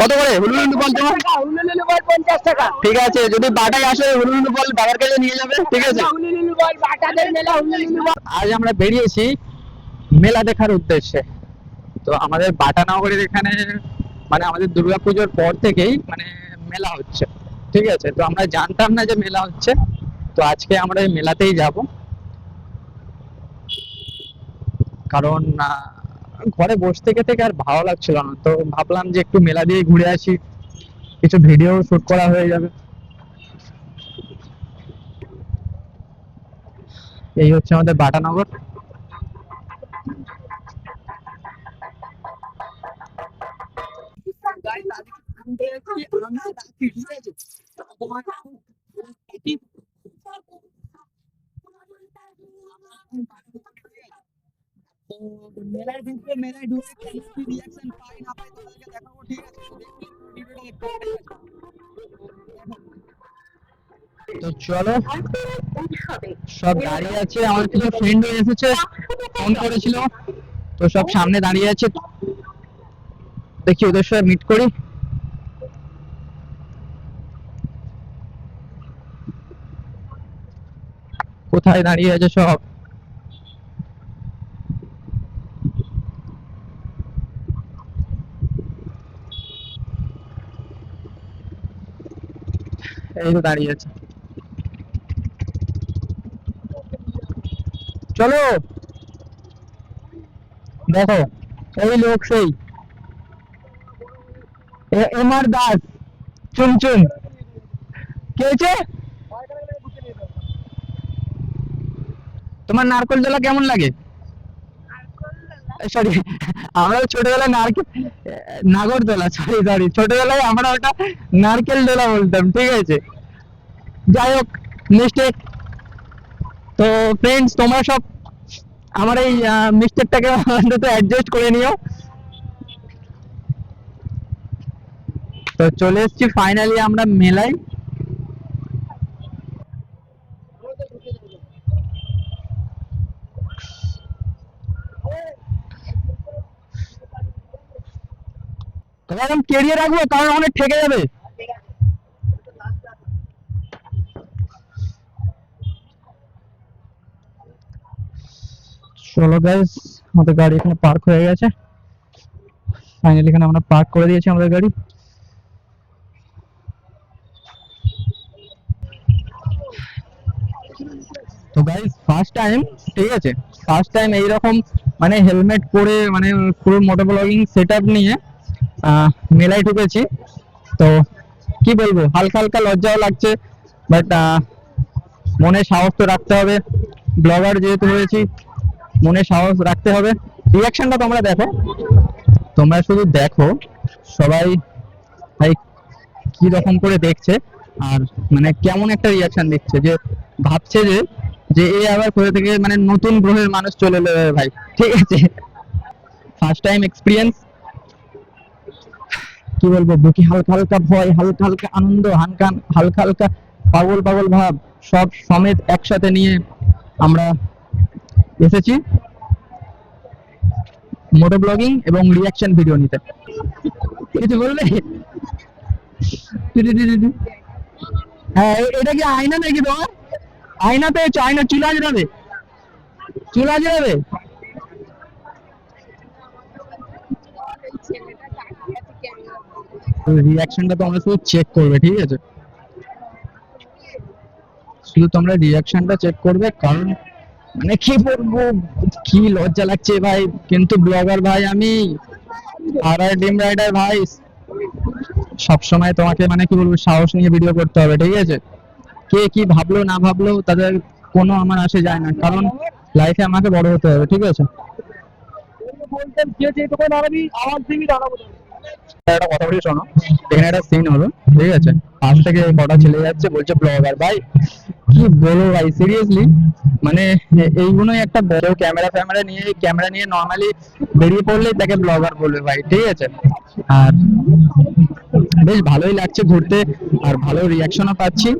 কত করে? তোমার টাকা ঠিক আছে, যদি বাটায় আসে বাবার কাছে নিয়ে যাবে। ঠিক আছে? বাটাদের মেলা আজ আমরা বেরিয়েছি মেলা দেখার উদ্দেশ্যে। তো আমাদের বাটানগরের এখানে মানে আমাদের দুর্গাপুজোর পর থেকেই মানে মেলা হচ্ছে। ঠিক আছে? তো আমরা জানতাম না যে মেলা হচ্ছে। তো আজকে আমরা এই মেলাতেই যাব। কারণ ঘরে বসে থেকে থেকে আর ভালো লাগছিল না। তো ভাবলাম যে একটু মেলা দিয়ে ঘুরে আসি। কিছু ভিডিও শুট করা হয়ে যাবে। এই হচ্ছে আমাদের বাটানগর। পাই না পাই দেখাবো ঠিক আছে তো চলো, সব দাঁড়িয়ে আছে। আমার কিছু ফ্রেন্ড এসেছে ফোন করেছিল। তো সব সামনে দাঁড়িয়ে আছে। দেখি ওদের সাথে মিট করি। কোথায় দাঁড়িয়ে আছে সব? এই দাঁড়িয়ে আছে। চলো। দেখো, এই লোক সেই। এম আর দাস, চুন চুন। কে হয়েছে? তোমার নারকল দোলা কেমন লাগে? সরি আমরা ছোটবেলায় নারকেল নাগরদোলা সরি সরি ছোটবেলায় আমরা ওটা নারকেল দোলা বলতাম, ঠিক আছে? যাই হোক মিস্টেক তো ফ্রেন্ডস তোমরা সব আমার এই মিস্টেকটাকে অন্তত অ্যাডজাস্ট করে নিও। তো চলে এসেছি ফাইনালি আমরা মেলায়। কেরিয়ে রাখব? কারণ অনেক ঠেকে যাবে। চলো গাইস আমাদের গাড়ি এখানে পার্ক হয়ে গেছে। ফাইনালি এখানে আমরা পার্ক করে দিয়েছি আমাদের গাড়ি। তো গাইস ফার্স্ট টাইম ঠিক আছে? ফার্স্ট টাইম এইরকম মানে হেলমেট পরে মানে পুরো মোটো ব্লগিং সেট আপ নিয়ে মেলায় ঢুকেছি। তো কি বলব, হালকা হালকা লজ্জাও লাগছে বাট মনে সাহস তো রাখতে হবে। ব্লগার যেহেতু হয়েছি মনে সাহস রাখতে হবে। রিয়াকশনটা তোমরা দেখো। তোমরা শুধু দেখো, সবাই ভাই কি রকম করে দেখছে, আর মানে কেমন একটা রিয়াকশন দিচ্ছে যে, ভাবছে যে যে এ আবার কোথা থেকে মানে নতুন গ্রহের মানুষ চলে এলো ভাই। ঠিক আছে? ফার্স্ট টাইম এক্সপিরিয়েন্স কি বলব, বুকে হালকা হালকা ভয়, হালকা হালকা আনন্দ হালকা হালকা হালকা পাগল পাগল ভাব, সব সমেত একসাথে নিয়ে আমরা এসেছি মোটো ব্লগিং এবং রিয়াকশন ভিডিও নিতে। কিছু বলবে? হ্যাঁ এটা কি আয়না নাকি তোমার? আয়নাতে হচ্ছে, আয়না চুলা যাবে চুলা যাবে রিয়াকশনটা তোমরা শুধু চেক করবে, ঠিক আছে? শুধু তোমরা রিয়াকশনটা চেক করবে, কারণ মানে কি বলব, কি লজ্জা লাগছে ভাই। কিন্তু ব্লগার ভাই, আমি আর ডিম রাইডার ভাই সব সময় তোমাকে মানে কি বলব, সাহস নিয়ে ভিডিও করতে হবে, ঠিক আছে? কে কি ভাবলো, না ভাবলো, তাদের কোনো আমার আসে যায় না। কারণ লাইফে আমাকে বড় হতে হবে, ঠিক আছে? বলতেন যে যে দোকান দাঁড়াবি, আমার দিকে দাঁড়াবো। একটা কথা বলি, শোনো। এখানে একটা সিন হলো ঠিক আছে? পাশ থেকে কটা ছেলে যাচ্ছে, বলছে ব্লগার ভাই, কি বলো ভাই সিরিয়াসলি মানে এইগুলোই একটা বড় ক্যামেরা ফ্যামেরা নিয়ে ক্যামেরা নিয়ে নর্মালি বেরিয়ে পড়লেই তাকে ব্লগার বলবে ভাই, ঠিক আছে? আর বেশ ভালোই লাগছে ঘুরতে, আর ভালো রিয়াকশনও পাচ্ছি।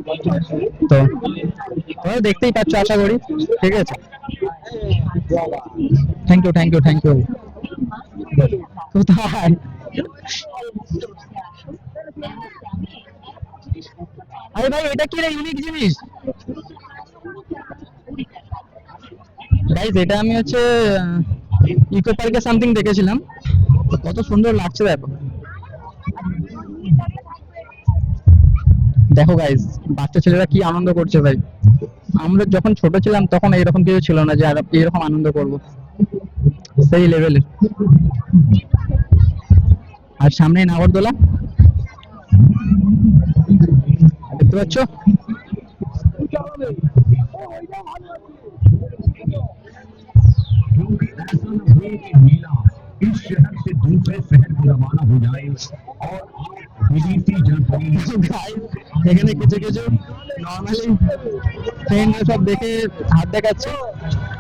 তো, তোমরা দেখতেই পাচ্ছ, আশা করি, ঠিক আছে? Thank you thank you thank you কোথায়? আরে ভাই, এটা কি রে ইউনিক জিনিস? গাইস এটা আমি হচ্ছে ইকো পার্কে সামথিং দেখেছিলাম। কত সুন্দর লাগছে দেখো দেখো গাইস বাচ্চা ছেলেরা কি আনন্দ করছে ভাই। আমরা যখন ছোট ছিলাম, তখন এরকম কিছু ছিল না যে এরকম আনন্দ করব। সেই লেভেলের আর সামনে নাগরদোলা দেখতে পাচ্ছ ऐसा न हो कि मेला इस शहर से दूसरे शहर को रवाना हो जाए और विदेशी जनपदी Guys, এখানে কিছু কিছু নর্মালি ফ্রেন্ড সব দেখে হাত দেখাচ্ছে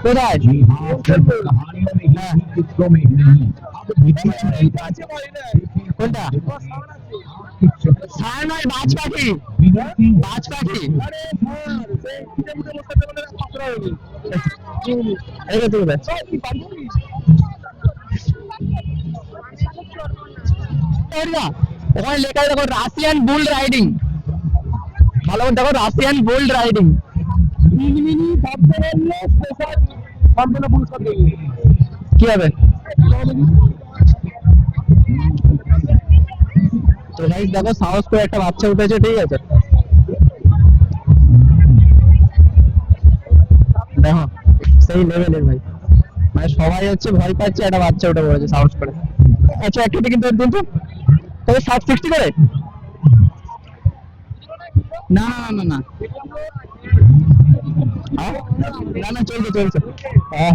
কোথায় ওখানে লেখা দেখো রাশিয়ান বুল রাইডিং ভালো দেখো রাশিয়ান বুল রাইডিং কি হবে? তো গাইস দেখো, সাহস করে একটা বাচ্চা উঠেছে, ঠিক আছে? দেখো, সেই লেভেলের ভাই। মানে সবাই হচ্ছে ভয় পাচ্ছে একটা বাচ্চা উঠে পড়েছে, সাহস করে। আচ্ছা একটা কিন্তু কিন্তু তবে সাত সিক্সটি করে? না না না না? না। না চলছে চলছে। হ্যাঁ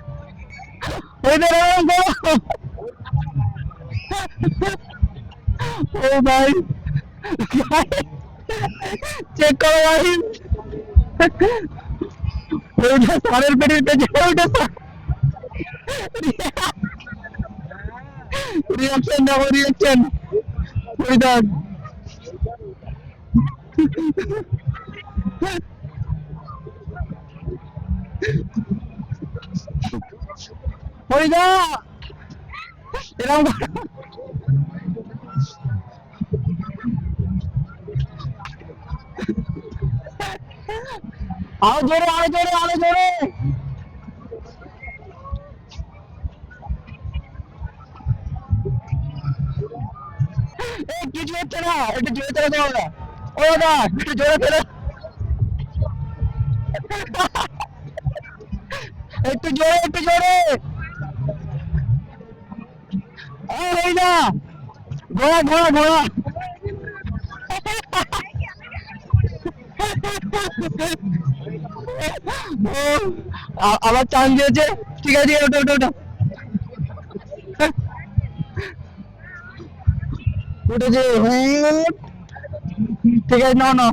ও ভাই চেক করো ভাই ওইটা সারের পেটের পেছনে ওইটা রিয়াকশন দেখো রিয়াকশন ওই দেখ এরকম আরও জোরে আরও জোরে আরও জোরে। কিছু হচ্ছে না, একটু জোরে চলে যাও না ও দাদা, একটু জোরে ফেলে একটু জোরে একটু জোরে। এই না। ঘোড়া ঘোড়া আবার চান্স দিয়েছে। ঠিক আছে ওটা ওটা ওটা উঠেছে। ঠিক আছে, নাও নাও।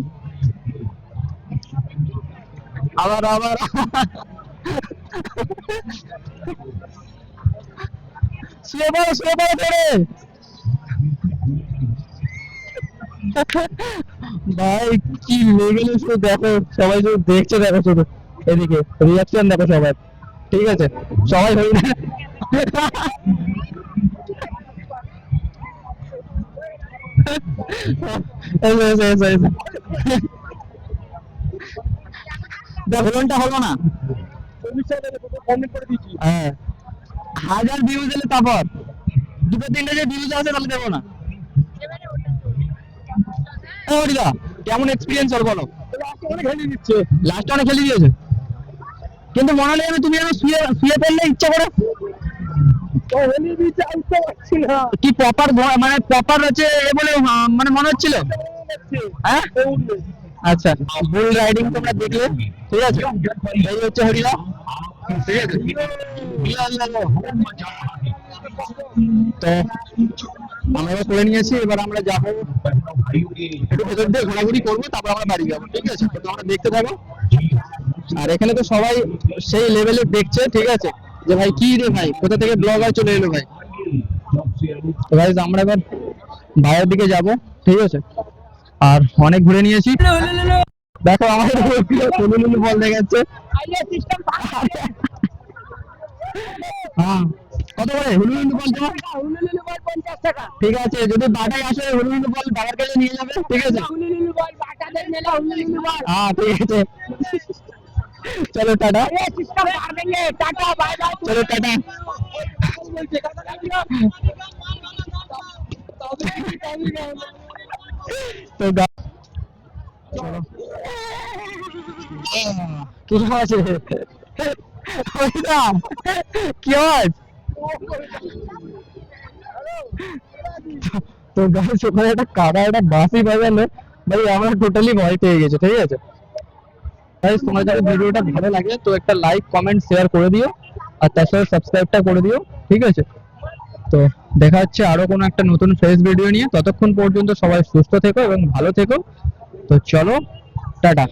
আবার আবার। শুয়ে পড়ো শুয়ে পড়ো পড়ে ভাই কি লেভেলে শুধু দেখো সবাই শুধু দেখছে দেখো শুধু এদিকে রিয়াকশন দেখো সবাই ঠিক আছে সবাই এসো দেখ হলো না হ্যাঁ হাজার ভিউজ এলে তারপর। দুটো যে ভিউজ আছে তাহলে দেবো না। হরিদা কেমন এক্সপিরিয়েন্স বলো? লাস্টে অনেক খেলে দিয়েছে কিন্তু মনে হলে তুমি শুয়ে শুয়ে পড়লে ইচ্ছা করে? কি প্রপার মানে প্রপার হচ্ছে এ বলে মানে মনে হচ্ছিল? হ্যাঁ? আচ্ছা বুল রাইডিং তোমরা দেখলে। ঠিক আছে? এই হচ্ছে হরিণা তো আমরা করে নিয়েছি এবার আমরা যাব একটু ভেতর দিয়ে ঘোরাঘুরি করব তারপর আমরা বাড়ি যাব ঠিক আছে তো তোমরা দেখতে থাকো আর এখানে তো সবাই সেই লেভেলে দেখছে ঠিক আছে যে ভাই কি রে ভাই কোথা থেকে ব্লগার চলে এলো ভাই guys, আমরা এবার বাইরের দিকে যাব ঠিক আছে আর অনেক ঘুরে নিয়েছি দেখো আমার কোনদিন বল দেখাচ্ছে। যাচ্ছে কত করে? হুলুলুলু বল তোমার বল 50 টাকা ঠিক আছে, যদি বাটাই আসে, হুলুলুলু বল বাবার কাছে নিয়ে যাবে। ঠিক আছে? হ্যাঁ ঠিক আছে। চলো, টাটা। সিস্টেম মার টাটা বাই বাই চলো, টাটা। তো চলো ভাই আমরা ভিডিওটা ভালো লাগে তো একটা লাইক কমেন্ট শেয়ার করে দিও আর তার সাথে সাবস্ক্রাইবটা করে দিও ঠিক আছে তো দেখা হচ্ছে আরও কোনো একটা নতুন ফ্রেশ ভিডিও নিয়ে ততক্ষণ পর্যন্ত সবাই সুস্থ থেকো এবং ভালো থেকো তো চলো টাটা